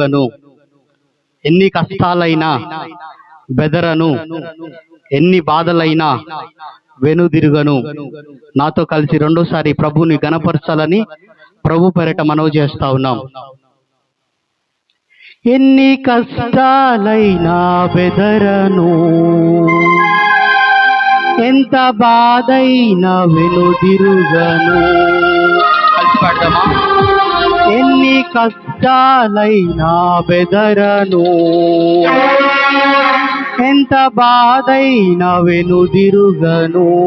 గను ఎన్ని కష్టాలైనా బెదరను ఎన్ని బాధలైనా వెనుదిరుగను. నాతో కలిసి రెండోసారి ప్రభుని గణపరచాలని ప్రభు పెరట మనవి చేస్తా ఉన్నాం. ఎన్ని కష్టాలైనా బెదరను ఎంత బాధైనా వెనుదిరుగను. కలిసి పాడదామా? ఎన్ని కష్టాలైనా బెదరను. ఎంత బాధైనా వెనుదిరుగను.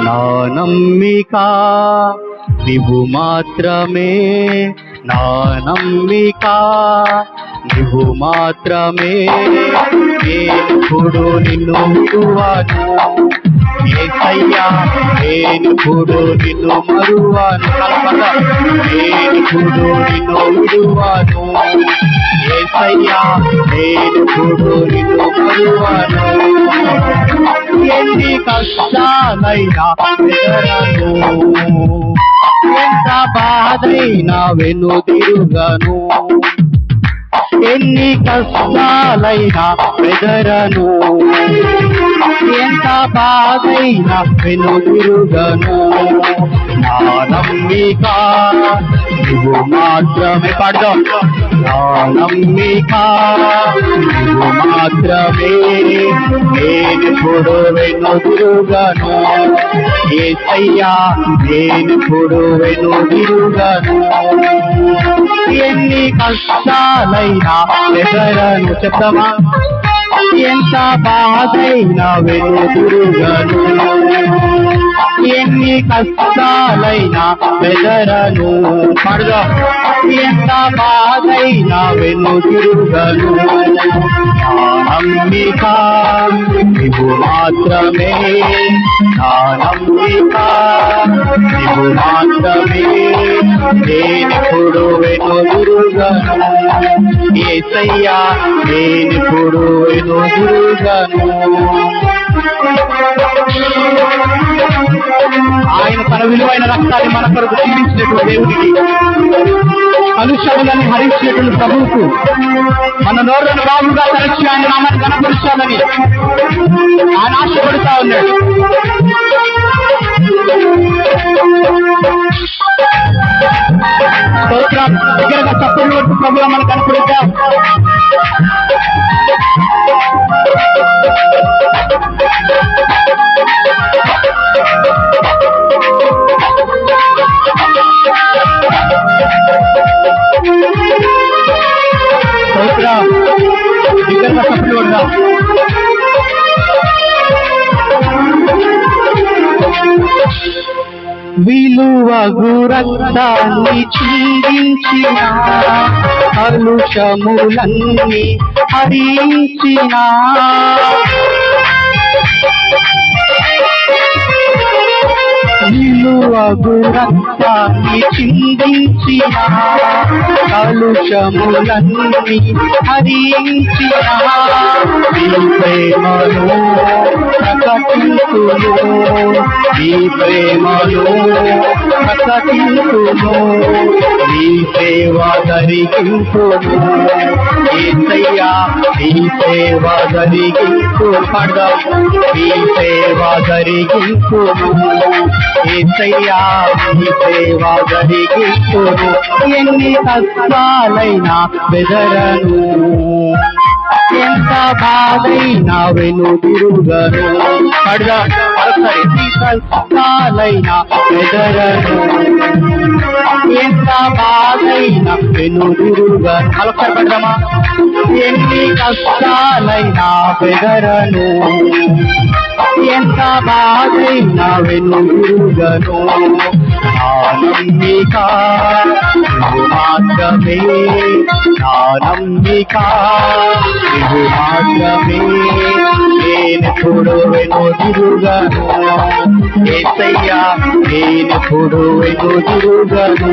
నా నమ్మిక నీవు మాత్రమే. నా నమ్మిక నీవు మాత్రమే. ఎప్పుడు నిన్ను మరువాను ఏసయ్యా నేనుప్పుడు నిన్ను మరువాను? కలపద నేనుప్పుడు నిన్ను విడువాను? ఏసయ్యా నేనుప్పుడు నిన్ను మరువాను? ఎన్ని కష్టాలైనా ఎదరను ఎంత బాధైనా వెను తిరుగను ఎన్ని కష్టాలైనా బెదరను ఎంత బాధైనా వెనుదిరుగను. నా నమ్మిక నువ్వు మాత్రమే పడదాం నా నమ్మిక నువ్వు మాత్రమే నేనిప్పుడు వెనుదిరుగను ఏసయ్యా నేనిప్పుడు వెనుదిరుగను ఎన్ని కష్టాలైనా ఎదరను చెప్తామా ఎంత బాధైనా వెనుదిరుగను ఎన్ని కష్టాలైనా బెదరను పడదా ఎంత బాధైనా వెన్ను నా అంబిక నీవు మాత్రమే నా నమ్మిక నీవు మాత్రమే. నేనిప్పుడు వెనుదిరుగను ఏసయ్యా నేనిప్పుడు వెనుదిరుగను ఆయన తన విలువైన రక్తాన్ని మన కొరకు జీవించినటువంటి దేవుడికి కలుషములను హరించినటువంటి ప్రభువుకు మన నోరును బాబుగా తరచి ఆయన నామాన్ని కనపరుచాలని ఆయన ఆశపడుతా ఉన్నాడు. స్తోత్రం దగ్గరగా చప్పటి వరకు ప్రభుగా మనకు కనపడుద్దాం? స్తోత్రం దగ్గరగా చప్పట్లు కొడదాం విలువగు రక్తాన్ని చిందించిన కలుషములన్నీ విలువగు రక్తాన్ని చిందించిన కలుషములన్నీ హరించిన. ప్రేమలో ప్రేమను ప్రకటించును నీ ప్రేమను ప్రకటించును నీ సేవ జరిగించును ఏసయ్యా నీ సేవ నీ సేవ ఏసయ్యా నీ సేవ ఎన్ని కష్టాలైనా బెదరను. ఎంత బాధైనా వెనుదిరుగను పడదా. ఒకసారి కష్టాలైనా ఎదరను ఎంత బాధైనా వెనుదురుగా మరొకసారి పెడదామా ఎన్ని కష్టాలైనా బెదరను ఎంత బాధైనా వెనుదురుగను ఆనందిక మాత్రమే ఆనందిక మాత్రమే. నేనెప్పుడు వెనుదిరుగను ఏసయ్యా నేనెప్పుడు వెనుదిరుగను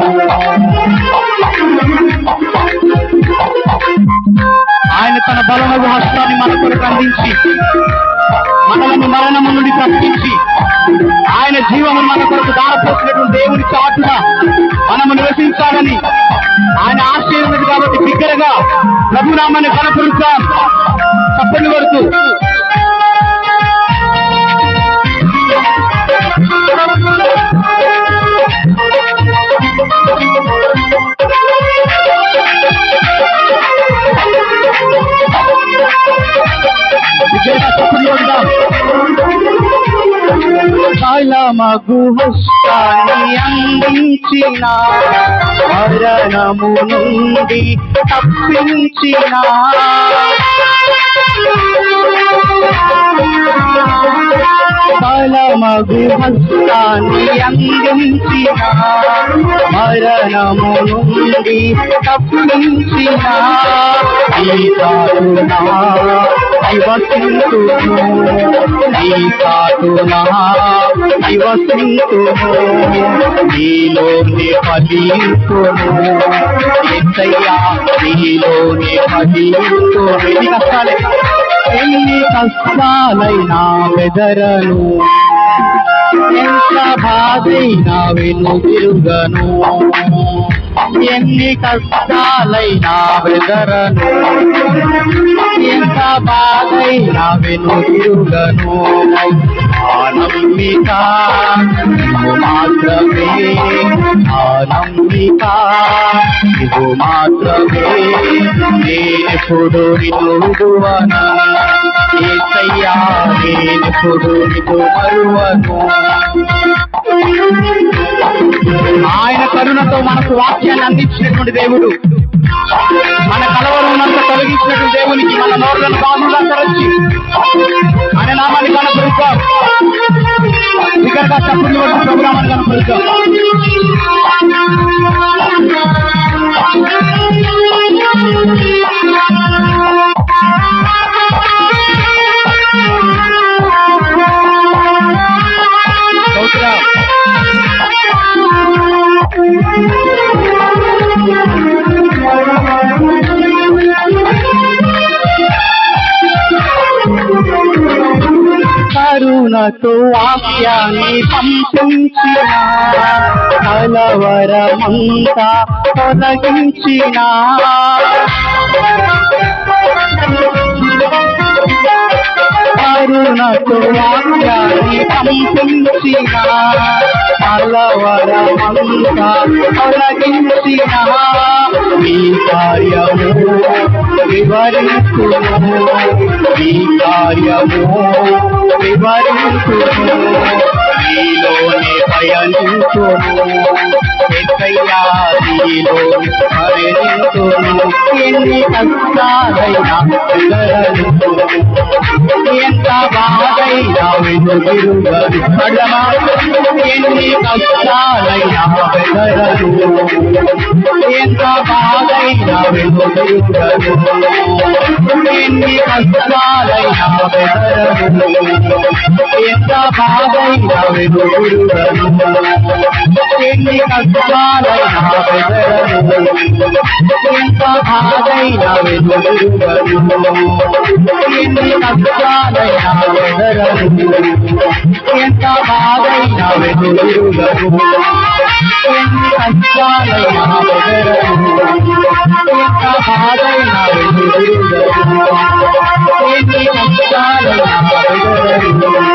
ఆయన తన బలము హస్తాన్ని మన కొరకు అందించి మనలను మరణము నుండి తప్పించి ఆయన జీవము మన కొరకు దారపోసినటువంటి దేవుని చాటున మనము నివసించాలని ఆయన ఆశయం కాబట్టి బిగ్గరగా ప్రభునామాన్ని కనపరుస్తాం చప్పని వరకు మగు తప్పని హస్తాన్ని అందించిన మరణము నుండి తప్పించిన బలమగు హస్తాన్ని అందించిన మరణము నుండి తప్పించిన ఈ కారుణా నివసింతును ఈ కారుణా నివసింతును నీలోని ఫలింతును ఎత్తయ్యా నీలోని ఫలింతును ఎన్ని కష్టాలే ఎన్ని కష్టాలైనా బెదరను ఎంత బాధైనా వెనుదిరుగను ఎన్ని కష్టాలైనా వెదరను ఎంత బాధైనా వెనుదిరుగను. ఆనందిక నువ్వు మాత్రమే ఆనందిక నువ్వు మాత్రమే. నేనెప్పుడు నిన్ను విడువను ఏసయ్యా నేనెప్పుడు నిన్ను మరువను. ఆయన కరుణతో మనకు వాక్యాన్ని అందించినటువంటి దేవుడు. మన కలవరమునంతా తొలగించినటువంటి దేవునికి మన నోరులను బాగుగా తరచి ఆయన నామాన్ని కనపరుద్దాం. ఇక్కడ తప్పుడు ప్రోగ్రామాన్ని కనపరుద్దాం. కరుణతో వాక్యాన్ని పంపించిన కలవరమంతా తొలగించిన. కరుణతో వాక్యాన్ని పంపించిన కలవరమంతా తొలగించిన. ఈ కార్యము వివరించును ఈ కార్యము వివరించు నీలోనే పయనించును ఎక్కయ్యా నీలో ఎన్ని కష్టాలైనా ఎంత బాధైనా వెనుదిరుగను పడమా ఎన్ని కష్టాలైనా వెదరను ఎంత బాధైనా వెనుదిరుగను ఎన్ని కష్టాలైనా వెదరను ఎంత బాధైనా వెనుదిరుగను ఎన్ని కష్టాలైనా వెదరను ఎంత బాధైనా వెనుదిరుగను ఎన్ని కష్టాలైనా వెదరను ఎంత బాధైనా వెనుదిరుగను ఎన్ని కష్టాలైనా వెదరను ఎంత బాధైనా వెనుదిరుగను ఎన్ని కష్టాలైనా వెదరను ఎంత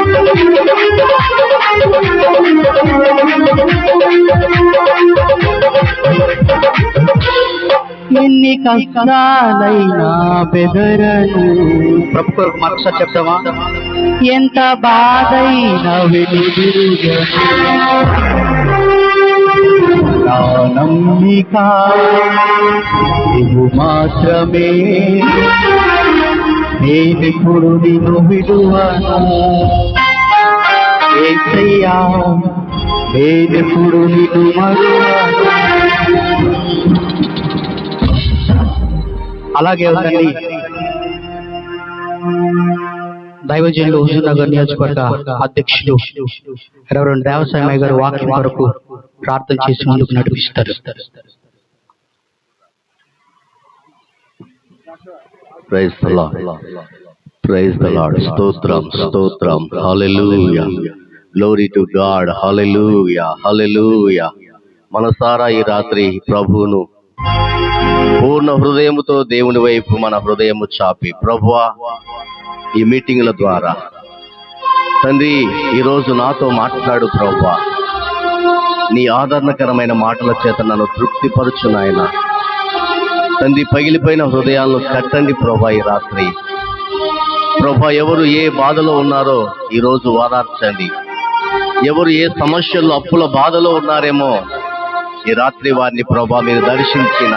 కష్టాలైనా బెదరను. ప్రభు కొరకు మరొకసారి చెప్తావా ఎంత బాధైనా నమ్మిక నీవు మాత్రమే. నేనెప్పుడు నిన్ను విడువను. ఏసయ్యా నేనెప్పుడు నిన్ను మరువను. అలాగే ఉందండి దైవజనులు హుజూర్ నగర్ నియోజకవర్గ అధ్యక్షులు రెవరెండ్ దేవసాయమయ్య గారు వాక్యం వరకు ప్రార్థన చేసి ముందుకు నడిపిస్తారు. Praise the lord. Praise the lord. స్తోత్రం స్తోత్రం. Hallelujah. Glory to God hallelujah. Hallelujah. మనసారా ఈ రాత్రి ప్రభువును పూర్ణ హృదయముతో దేవుని వైపు మన హృదయము చాపి. ప్రభువా ఈ మీటింగ్ల ద్వారా. తండ్రి ఈరోజు నాతో మాట్లాడు ప్రభువా. నీ ఆదరణకరమైన మాటల చేత నన్ను తృప్తిపరచు నాయన. తండ్రి పగిలిపోయిన హృదయాలను కట్టండి ప్రభా ఈ రాత్రి. ప్రభా ఎవరు ఏ బాధలో ఉన్నారో ఈరోజు రోజు ఎవరు ఏ సమస్యల్లో అప్పుల బాధలో ఉన్నారేమో ఈ రాత్రి వారిని ప్రభా మీరు దర్శించిన